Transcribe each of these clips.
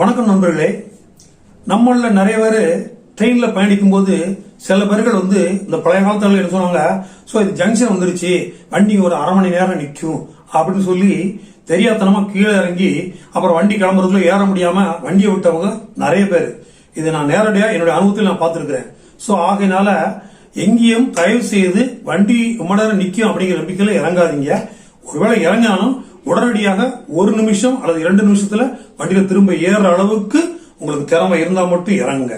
வணக்கம் நண்பர்களே. நம்மள நிறைய பேர் ட்ரெயின்ல பயணிக்கும் போது சில பேர்கள் வந்து இந்த பழைய காலத்துல என்ன சொன்னாங்க ஸோ இது ஜங்ஷன் வந்துருச்சு. வண்டி ஒரு அரை மணி நேரம் நிற்கும். அப்படின்னு சொல்லி தெரியாதனமா கீழே இறங்கி அப்புறம் வண்டி கிளம்புறதுல ஏற முடியாம வண்டியை விட்டவங்க நிறைய பேர். இதை நான் நேரடியாக என்னுடைய அனுபவத்தில் நான் பார்த்துருக்குறேன். ஸோ ஆகையினால எங்கேயும் தயவு செய்து வண்டி ரொம்ப நேரம் நிற்கும் அப்படிங்கிற நம்பிக்கையில் இறங்காதீங்க. ஒருவேளை இறங்கினாலும் உடனடியாக ஒரு நிமிஷம் அல்லது இரண்டு நிமிஷத்துல வண்டியில திரும்ப ஏறுற அளவுக்கு உங்களுக்கு திறமை இருந்தா மட்டும் இறங்குங்க.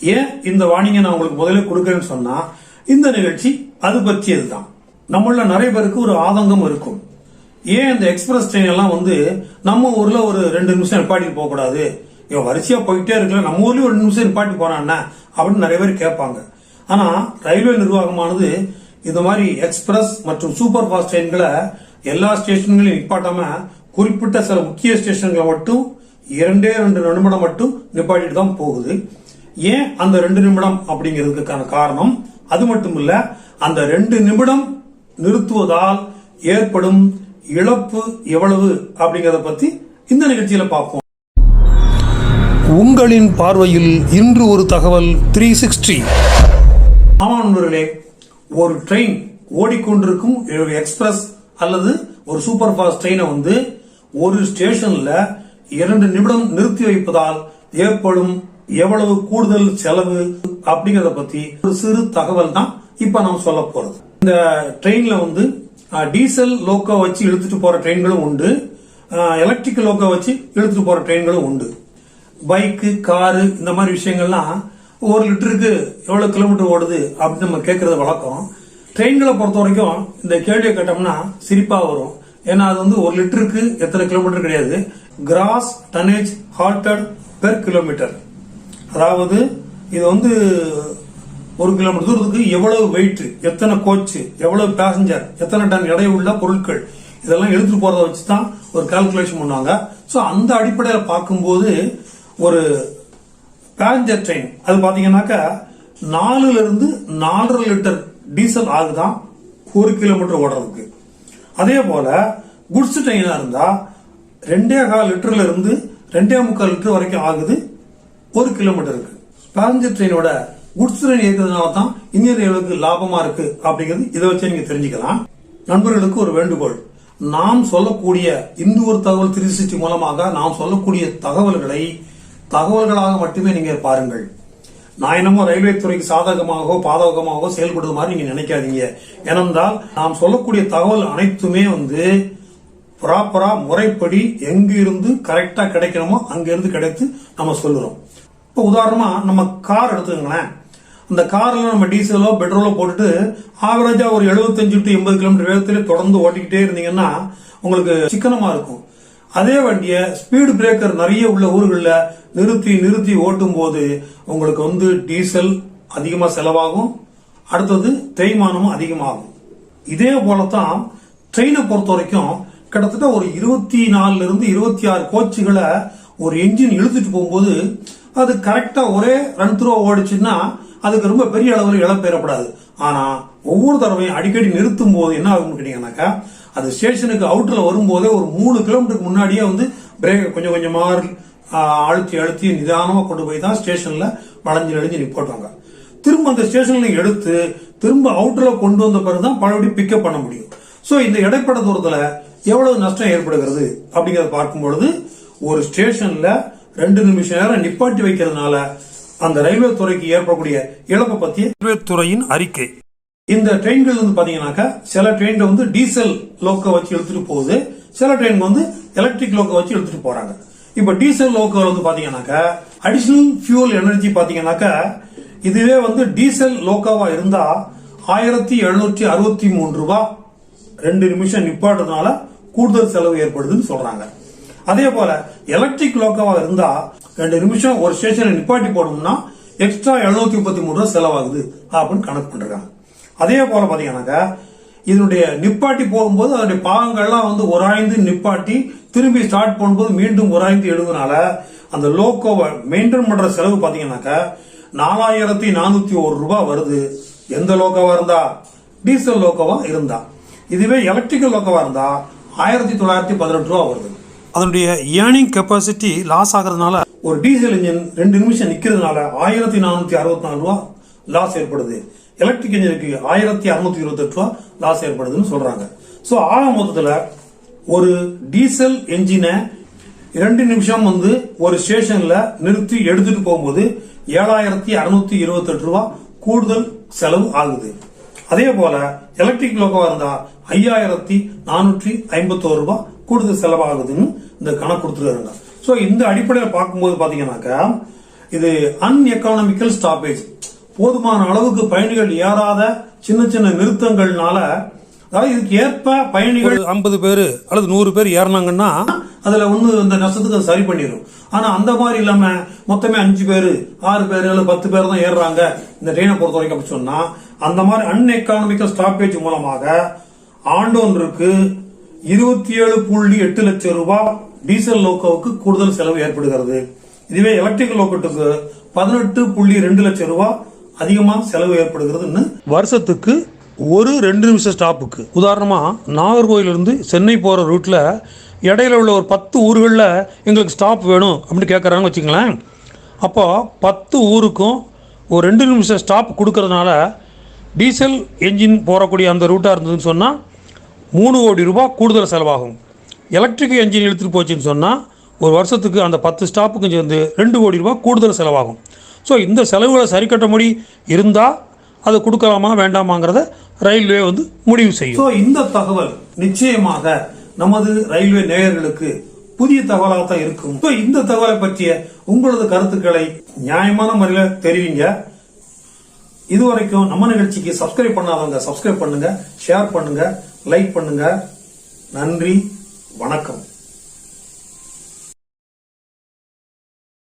ஏன்? இந்த வாணிங்க நான் உங்களுக்கு முதல்ல கொடுக்குறேன்னு சொன்னா இந்த நிகழ்ச்சி அது பற்றியது தான் நம்மள நிறைய பேருக்கு ஒரு ஆதங்கம் இருக்கும். ஏன் இந்த எக்ஸ்பிரஸ் ட்ரெயின் எல்லாம் வந்து நம்ம ஊர்ல ஒரு ரெண்டு நிமிஷம் நிப்பாட்டிட்டு போக கூடாது? இவன் வரிசையா போயிட்டே இருக்கல நம்ம ஊர்லயும் ஒரு நிமிஷம் நிப்பாட்டி போறான் அப்படின்னு நிறைய பேர் கேட்பாங்க. ஆனா ரயில்வே நிர்வாகமானது இந்த மாதிரி எக்ஸ்பிரஸ் மற்றும் சூப்பர் ஃபாஸ்ட் ட்ரெயின்களை எல்லா ஸ்டேஷன்களையும் நிப்பாட்டாம குறிப்பிட்ட சில முக்கிய ஸ்டேஷன்களை மட்டும் இரண்டே ரெண்டு நிமிடம் மட்டும் நிப்பாட்டிட்டு தான் போகுது. ஏன் அந்த ரெண்டு நிமிடம் அப்படிங்கிறதுக்கான காரணம்? அது மட்டும் இல்ல அந்த ரெண்டு நிமிடம் நிறுத்துவதால் ஏற்படும் இழப்பு எவ்வளவு அப்படிங்கறத பத்தி இந்த நிகழ்ச்சியில பார்ப்போம். உங்களின் பார்வையில் இன்று ஒரு தகவல் த்ரீ சிக்ஸ்டி. ஆமா நண்பர்களே ஒரு ட்ரெயின் ஓடிக்கொண்டிருக்கும் எக்ஸ்பிரஸ் அல்லது ஒரு சூப்பர் ஃபாஸ்ட் ட்ரெயினை வந்து ஒரு ஸ்டேஷன்ல இரண்டு நிமிடம் நிறுத்தி வைப்பதால் ஏற்படும் எவ்வளவு கூடுதல் செலவு அப்படிங்கறத பத்தி ஒரு சிறு தகவல் தான் இப்ப நாம் சொல்ல போறது. இந்த ட்ரெயின்ல வந்து டீசல் லோக்கோ வச்சு இழுத்துட்டு போற ட்ரெயின்களும் உண்டு. எலக்ட்ரிக் லோக்கோ வச்சு இழுத்துட்டு போற ட்ரெயின்களும் உண்டு. பைக்கு காரு இந்த மாதிரி விஷயங்கள்லாம் ஒரு லிட்டருக்கு எவ்வளவு கிலோமீட்டர் ஓடுது அப்படின்னு நம்ம கேட்கறது வழக்கம். ட்ரெயின்களை பொறுத்த வரைக்கும் இந்த கேள்வியை கேட்டோம்னா சிரிப்பா வரும். ஏன்னா அது வந்து ஒரு லிட்டருக்கு எத்தனை கிலோமீட்டர் கிடையாது. Gross tonnage hauled per kilometre அதாவது இது வந்து ஒரு கிலோமீட்டர் தூரத்துக்கு எவ்வளவு வெயிட் எத்தனை கோச்சு எவ்வளவு பேசஞ்சர் எத்தனை டன் எடை உள்ள பொருட்கள். இதெல்லாம் எடுத்துட்டு போறத வச்சு தான் ஒரு கால்குலேஷன் பண்ணுவாங்க. ஸோ அந்த அடிப்படையில் பார்க்கும்போது ஒரு பேசஞ்சர் ட்ரெயின் அது பார்த்தீங்கன்னாக்கா நாலுல இருந்து நாலரை லிட்டர் டீசல் ஆகுதான் ஒரு கிலோமீட்டர் ஓடுறதுக்கு. அதே போல குட்ஸ் ட்ரெயினாக இருந்தால் ரெண்டே கால் லிட்டர்ல இருந்து ரெண்டே முக்கால் லிட்டர் வரைக்கும் ஆகுது ஒரு கிலோமீட்டருக்கு. பேசஞ்சர் ட்ரெயினோட குட்ஸ் ட்ரெயின் இருக்கிறதுனால தான் இந்திய ரயில்வேக்கு லாபமா இருக்கு அப்படிங்கிறது இதை வச்சு நீங்க தெரிஞ்சுக்கலாம். நண்பர்களுக்கு ஒரு வேண்டுகோள். நாம் சொல்லக்கூடிய இந்த ஒரு தகவல் திருச்சி மூலமாக நாம் சொல்லக்கூடிய தகவல்களை தகவல்களாக மட்டுமே நீங்க பாருங்கள். நான் என்னமோ ரயில்வே துறைக்கு சாதகமாகவோ பாதகமாகவோ செயல்படுது மாதிரி நீங்க நினைக்காதீங்க. ஏனென்றால் நாம் சொல்லக்கூடிய தகவல் அனைத்துமே வந்து ப்ராப்பரா முறைப்படி எங்க இருந்து கரெக்டா கிடைக்கணுமோ அங்கிருந்து கிடைத்து நம்ம சொல்லுறோம். இப்போ உதாரணமா நம்ம கார் எடுத்துக்கங்களேன். அந்த கார்ல நம்ம டீசலோ பெட்ரோலோ போட்டுட்டு ஆவரேஜா ஒரு 75 டு எண்பது கிலோமீட்டர் வேகத்திலே தொடர்ந்து ஓட்டிக்கிட்டே இருந்தீங்கன்னா உங்களுக்கு சிக்கனமா இருக்கும். அதே வண்டியை ஸ்பீடு பிரேக்கர் நிறைய உள்ள ஊர்களில் நிறுத்தி நிறுத்தி ஓட்டும் போது உங்களுக்கு வந்து டீசல் அதிகமாக செலவாகும். அடுத்தது தேய்மானமும் அதிகமாகும். இதே போலத்தான் ட்ரெயினை பொறுத்த வரைக்கும் கிட்டத்தட்ட ஒரு இருபத்தி நாலுல இருந்து இருபத்தி ஆறு கோச்சுகளை ஒரு என்ஜின் இழுத்துட்டு போகும்போது அது கரெக்டாக ஒரே ரன் த்ரூ ஓடிச்சுன்னா அதுக்கு ரொம்ப பெரிய அளவில் இழப்பு ஏற்படாது. ஆனா ஒவ்வொரு தடவையும் அடிக்கடி நிறுத்தும் போது என்ன ஆகும்னு கேட்டீங்கன்னாக்கா அது ஸ்டேஷனுக்கு அவுட்டர்ல வரும்போதே ஒரு மூணு கிலோமீட்டருக்கு முன்னாடியே வந்து பிரேக் கொஞ்சம் கொஞ்சமாக அழுத்தி அழுத்தி நிதானமா கொண்டு போய் தான் ஸ்டேஷன்ல வளைஞ்சு நெளிஞ்சு நிப்பாட்டுவாங்க. திரும்ப அந்த ஸ்டேஷன்ல எடுத்து திரும்ப அவுட்டர்ல கொண்டு வந்த பிறகுதான் பழையபடி பிக்கப் பண்ண முடியும். சோ இந்த இடைப்பட்ட தூரத்துல எவ்வளவு நஷ்டம் ஏற்படுகிறது அப்படிங்கறத பார்க்கும் பொழுது ஒரு ஸ்டேஷன்ல ரெண்டு நிமிஷம் நேரம் நிப்பாட்டி வைக்கிறதுனால அந்த ரயில்வே துறைக்கு ஏற்படக்கூடிய இழப்பை பத்தி ரயில்வே துறையின் அறிக்கை. இந்த ட்ரெயின்கள் வந்து பாத்தீங்கன்னாக்கா சில ட்ரெயின் வந்து டீசல் லோக்கோ வச்சு இழுத்துட்டு போகுது சில ட்ரெயின் வந்து எலக்ட்ரிக் லோக்கோ வச்சு இழுத்துட்டு போறாங்க. இப்ப டீசல் லோக்கோ வந்து பாத்தீங்கன்னாக்கா அடிஷனல் ஃபியூல் எனர்ஜி பாத்தீங்கன்னாக்கா இதுவே வந்து டீசல் லோக்கோவா இருந்தா ஆயிரத்தி எழுநூற்றி அறுபத்தி மூணு ரூபாய் ரெண்டு நிமிஷம் நிப்பாட்டுறதுனால கூடுதல் செலவு ஏற்படுதுன்னு சொல்றாங்க. அதே போல எலக்ட்ரிக் லோக்கோவா இருந்தா ரெண்டு நிமிஷம் ஒரு ஸ்டேஷன்ல நிப்பாட்டி போடணும்னா எக்ஸ்ட்ரா எழுநூத்தி முப்பத்தி மூணு ரூபாய் செலவாகுது அப்படின்னு கணக்கு பண்றாங்க அதே போல பாத்தீங்கன்னாக்கா இதனுடைய நிப்பாட்டி போகும்போது அதனுடைய பாகங்கள்லாம் வந்து உராய்ந்து நிப்பாட்டி திரும்பி ஸ்டார்ட் பண்ணும்போது மீண்டும் உராய்ந்து எழுதுனால அந்த லோக்கோவை மெயின்டைன் பண்ற செலவு பாத்தீங்கன்னாக்கா நாலாயிரத்தி நானூத்தி ஒரு ரூபாய் வருது. எந்த லோக்கோவா இருந்தா? டீசல் லோக்கோவா இருந்தா. இதுவே எலக்ட்ரிக்கல் லோக்கோவா இருந்தா ஆயிரத்தி தொள்ளாயிரத்தி பதினெட்டு ரூபா வருது. அதனுடைய ஏர்னிங் கெப்பாசிட்டி லாஸ் ஆகிறதுனால ஒரு டீசல் இன்ஜின் ரெண்டு நிமிஷம் நிக்கிறதுனால ஆயிரத்தி நானூத்தி அறுபத்தி நாலு ரூபா லாஸ் ஏற்படுது. எலக்ட்ரிக் இன்ஜினுக்கு ஆயிரத்தி அறுநூத்தி இருபத்தி எட்டு ரூபா லாஸ் ஏற்படுதுன்னு சொல்றாங்க. சோ ஆக மொத்தத்துல ஒரு டீசல் என்ஜினை இரண்டு நிமிஷம் வந்து ஒரு ஸ்டேஷன்ல நிறுத்தி எடுத்துட்டு போகும்போது ஏழாயிரத்தி அறுநூத்தி இருபத்தி எட்டு ரூபா கூடுதல் செலவு ஆகுது. அதே போல எலக்ட்ரிக் லோகோவா இருந்தா ஐயாயிரத்தி நானூற்றி ஐம்பத்தோரு ரூபாய் கூடுதல் செலவாகுதுன்னு இந்த கணக்கு கொடுத்துருக்காங்க. ஸோ இந்த அடிப்படையில் பார்க்கும்போது பார்த்தீங்கன்னாக்கா இது அன்எக்கானமிக்கல் ஸ்டாப்பேஜ் போதுமான அளவுக்கு பயணிகள் ஏறாத சின்ன சின்ன நிறுத்தங்கள்னால அதாவது இதுக்கு ஏற்ப பயணிகள் ஐம்பது பேர் அல்லது நூறு பேர் ஏறினாங்கன்னா அதுல வந்து இந்த நஷ்டத்துக்கு அது சரி பண்ணிடும் ஆனா அந்த மாதிரி இல்லாம மொத்தமே அஞ்சு பேர் ஆறு பேர் அல்லது பத்து பேர் தான் ஏறுறாங்க. இந்த ட்ரெயினை பொறுத்த வரைக்கும் அப்படி சொன்னா அந்த மாதிரி அன்எக்கானமிக்கல் ஸ்டாப்பேஜ் மூலமாக ஆண்டொன்றுக்கு இருபத்தி ஏழு புள்ளி எட்டு லட்சம் ரூபாய் டீசல் லோக்கோவுக்கு கூடுதல் செலவு ஏற்படுகிறது. இதுவே எலக்ட்ரிக் லோக்கோட்டுக்கு பதினெட்டு புள்ளி ரெண்டு லட்சம் ரூபாய் அதிகமாக செலவு ஏற்படுகிறதுன்னு வருஷத்துக்கு ஒரு ரெண்டு நிமிஷம் ஸ்டாப்புக்கு உதாரணமாக நாகர்கோயிலிருந்து சென்னை போகிற ரூட்டில் இடையில உள்ள ஒரு பத்து ஊர்களில் எங்களுக்கு ஸ்டாப் வேணும் அப்படின்னு கேட்குறாங்கன்னு வச்சுங்களேன் அப்போது பத்து ஊருக்கும் ஒரு ரெண்டு நிமிஷம் ஸ்டாப் கொடுக்கறதுனால டீசல் என்ஜின் போகக்கூடிய அந்த ரூட்டாக இருந்ததுன்னு சொன்னால் மூணு கோடி ரூபா கூடுதல் செலவாகும். எலக்ட்ரிக் என்ஜின் எடுத்துகிட்டு போச்சுன்னு சொன்னால் ஒரு வருஷத்துக்கு அந்த பத்து ஸ்டாப்புக்கும் சேர்ந்து ரெண்டு கோடி ரூபா கூடுதல் செலவாகும். ஸோ இந்த செலவுகளை சரி கட்ட முடி இருந்தால் அதை கொடுக்கலாமா வேண்டாமாங்கிறத ரயில்வே வந்து முடிவு செய்யும். ஸோ இந்த தகவல் நிச்சயமாக நமது ரயில்வே நேயர்களுக்கு புதிய தகவலாக தான் இருக்கும். ஸோ இந்த தகவலை பற்றிய உங்களது கருத்துக்களை நியாயமான முறையில் தெரிவிங்க. இதுவரைக்கும் நம்ம நிகழ்ச்சிக்கு சப்ஸ்கிரைப் பண்ணாதவங்க சப்ஸ்கிரைப் பண்ணுங்க ஷேர் பண்ணுங்க லைக் பண்ணுங்க. நன்றி வணக்கம்.